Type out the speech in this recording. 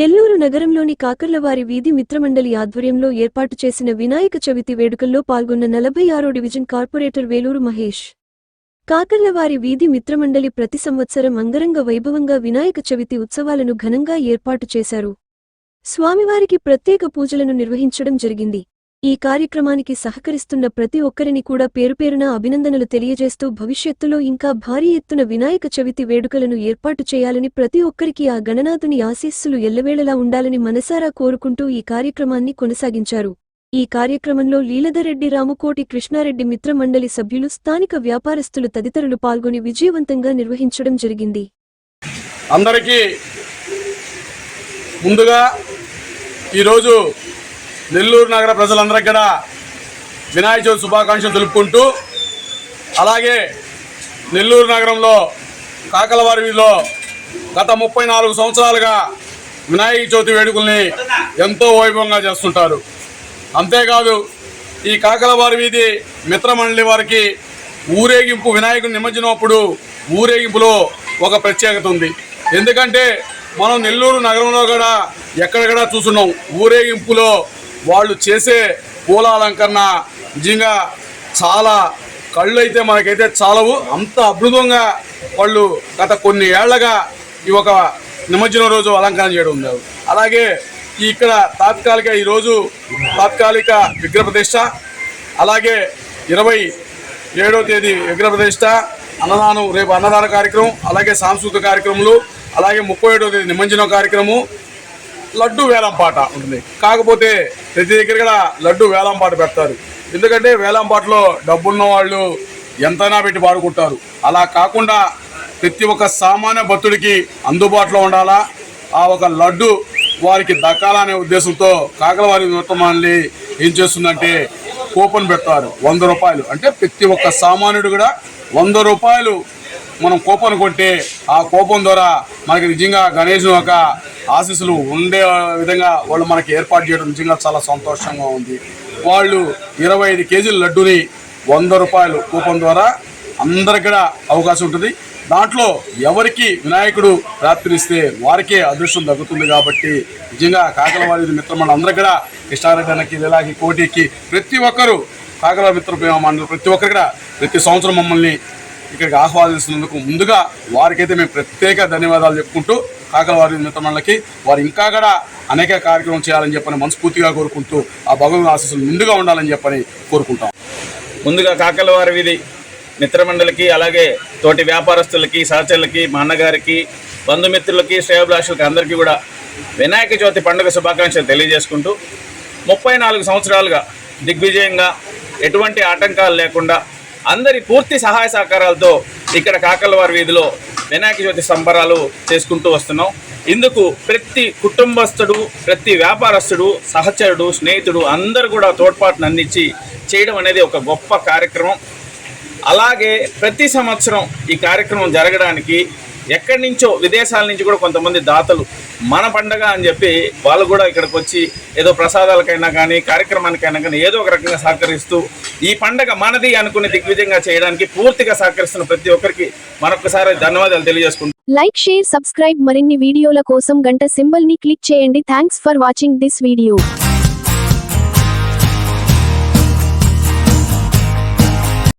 నెల్లూరు నగరంలోని కాకర్లవారి వీధి మిత్రమండలి ఆధ్వర్యంలో ఏర్పాటు చేసిన వినాయక చవితి వేడుకల్లో పాల్గొన్న నలభై ఆరో డివిజన్ కార్పొరేటర్ వేలూరు మహేష్. కాకర్లవారి వీధి మిత్రమండలి ప్రతి సంవత్సరం అంగరంగ వైభవంగా వినాయక చవితి ఉత్సవాలను ఘనంగా ఏర్పాటు చేశారు. స్వామివారికి ప్రత్యేక పూజలను నిర్వహించడం జరిగింది. ఈ కార్యక్రమానికి సహకరిస్తున్న ప్రతి ఒక్కరిని కూడా పేరుపేరున అభినందనలు తెలియజేస్తూ భవిష్యత్తులో ఇంకా భారీ ఎత్తున వినాయక చవితి వేడుకలను ఏర్పాటు చేయాలని ప్రతి ఒక్కరికి ఆ గణనాథుని ఆశీస్సులు ఎల్లవేళలా ఉండాలని మనసారా కోరుకుంటూ ఈ కార్యక్రమాన్ని కొనసాగించారు. ఈ కార్యక్రమంలో లీలధరెడ్డి రాముకోటి కృష్ణారెడ్డి మిత్ర మండలి సభ్యులు స్థానిక వ్యాపారస్తులు తదితరులు పాల్గొని విజయవంతంగా నిర్వహించడం జరిగింది. అందరికీ ముందుగా ఈరోజు నెల్లూరు నగర ప్రజలందరికీ కూడా వినాయక చవితి శుభాకాంక్షలు తెలుపుకుంటూ అలాగే నెల్లూరు నగరంలో కాకలవారి వీధిలో గత ముప్పై నాలుగు సంవత్సరాలుగా వినాయక చవితి వేడుకల్ని ఎంతో వైభవంగా చేస్తుంటారు. అంతేకాదు ఈ కాకలవారి వీధి మిత్రమండలి వారికి ఊరేగింపు వినాయకుడు నిమజ్జనప్పుడు ఊరేగింపులో ఒక ప్రత్యేకత ఉంది. ఎందుకంటే మనం నెల్లూరు నగరంలో కూడా ఎక్కడెక్కడ చూస్తున్నాం ఊరేగింపులో వాళ్ళు చేసే పూల అలంకరణ నిజంగా చాలా కళ్ళు అయితే మనకైతే చాలవు. అంత అద్భుతంగా వాళ్ళు గత కొన్ని ఏళ్ళగా ఈ ఒక నిమజ్జనం రోజు అలంకరణ చేయడం ఉన్నారు అలాగే ఇక్కడ తాత్కాలిక ఈరోజు తాత్కాలిక విగ్రహ ప్రతిష్ట అలాగే ఇరవై ఏడో తేదీ విగ్రహ ప్రతిష్ట అన్నదానం రేపు అన్నదాన కార్యక్రమం అలాగే సాంస్కృతిక కార్యక్రమాలు అలాగే ముప్పై ఏడో తేదీ నిమజ్జనం కార్యక్రమం లడ్డు వేలం పాట ఉంటుంది. కాకపోతే ప్రతి దగ్గర కూడా లడ్డు వేలం పాట పెడతారు. ఎందుకంటే వేలం పాటలో డబ్బున్న వాళ్ళు ఎంతైనా పెట్టి పాడుకుంటారు. అలా కాకుండా ప్రతి ఒక్క సామాన్య భక్తుడికి అందుబాటులో ఉండాలా? ఆ ఒక లడ్డు వారికి దక్కాలనే ఉద్దేశంతో కాకలవారి నృత్యమాన్ని ఏం చేస్తుందంటే కూపన్ పెడతారు. వంద రూపాయలు. అంటే ప్రతి ఒక్క సామాన్యుడు కూడా వంద రూపాయలు మనం కోపం కొంటే ఆ కోపం ద్వారా మనకి నిజంగా గణేష్ యొక్క ఆశీస్సులు ఉండే విధంగా వాళ్ళు మనకి ఏర్పాటు చేయడం నిజంగా చాలా సంతోషంగా ఉంది. వాళ్ళు ఇరవై ఐదు కేజీల లడ్డుని వంద రూపాయలు కూపం ద్వారా అందరికి కూడా అవకాశం ఉంటుంది. దాంట్లో ఎవరికి వినాయకుడు రాత్రిస్తే వారికే అదృష్టం దక్కుతుంది కాబట్టి నిజంగా కాకలవారి మిత్రమండలి అందరూ కూడా కృష్ణారెడ్డి ఇలాగే కోటికి ప్రతి ఒక్కరు కాకల మిత్ర మండలి ప్రతి ఒక్కరు కూడా ప్రతి సంవత్సరం మమ్మల్ని ఇక్కడికి ఆహ్వానిస్తున్నందుకు ముందుగా వారికైతే మేము ప్రత్యేక ధన్యవాదాలు చెప్పుకుంటూ కాకలవారి మిత్రమండలకి వారు ఇంకా కూడా అనేక కార్యక్రమం చేయాలని చెప్పని మనస్ఫూర్తిగా కోరుకుంటూ ఆ భగవంతుని ఆశీస్సులు ముందుగా ఉండాలని చెప్పని కోరుకుంటాం. ముందుగా కాకలవారి వీధి మిత్రమండలికి అలాగే తోటి వ్యాపారస్తులకి సహచరులకి మా అన్నగారికి బంధుమిత్రులకి శ్రేయభిలాషులకి అందరికీ కూడా వినాయక చవితి పండుగ శుభాకాంక్షలు తెలియజేసుకుంటూ ముప్పై నాలుగు సంవత్సరాలుగా దిగ్విజయంగా ఎటువంటి ఆటంకాలు లేకుండా అందరి పూర్తి సహాయ సహకారాలతో ఇక్కడ కాకలవారి వీధిలో వినాయక చవితి సంబరాలు చేసుకుంటూ వస్తున్నాం. ఇందుకు ప్రతి కుటుంబస్తుడు ప్రతి వ్యాపారస్తుడు సహచరుడు స్నేహితుడు అందరూ కూడా తోడ్పాటును అందించి చేయడం అనేది ఒక గొప్ప కార్యక్రమం. అలాగే ప్రతి సంవత్సరం ఈ కార్యక్రమం జరగడానికి ఎక్కడి నుంచో విదేశాల నుంచి కూడా కొంతమంది దాతలు మన పండగ అని చెప్పి వాళ్ళు కూడా ఇక్కడికి వచ్చి ఏదో ప్రసాదాలకైనా కానీ కార్యక్రమానికైనా కానీ ఏదో ఒక రకంగా సహకరిస్తూ ఈ పండగ మనది అనుకుని దిగ్విజయంగా చేయడానికి పూర్తిగా సహకరిస్తున్న ప్రతి ఒక్కరికి మరొకసారి ధన్యవాదాలు తెలియజేసుకుంటాం లైక్ షేర్ సబ్స్క్రైబ్ మరిన్ని వీడియోల కోసం గంట సింబల్ని క్లిక్ చేయండి. Thanks for watching this video